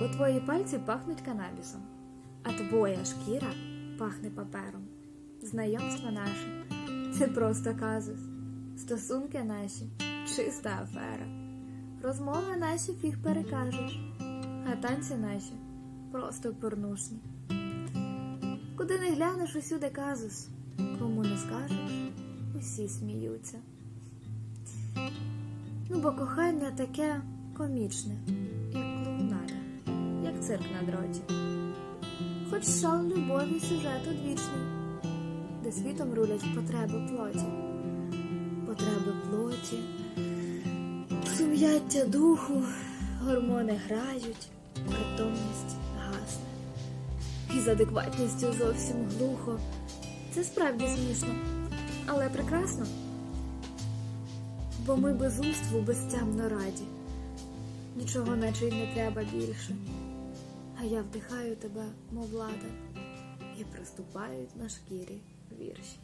бо твої пальці пахнуть канабісом, а твоя шкіра пахне папером. Знайомство наше це просто казус. Стосунки наші чиста афера. Розмови наші фіг перекажеш, а танці наші просто порнушні. Куди не глянеш, усюди казус. Кому не скажеш, усі сміються. Ну, бо кохання таке комічне, цирк на дроті. Хоч шал любові сюжет одвічний, де світом рулять потреби плоті, потреби плоті, сум'яття духу, гормони грають, притомність гасне. І з адекватністю зовсім глухо. Це справді смішно, але прекрасно. Бо ми безумству безтямно раді. Нічого наче й не треба більше. Я вдихаю тебе, мов влада, і приступають на шкірі вірші.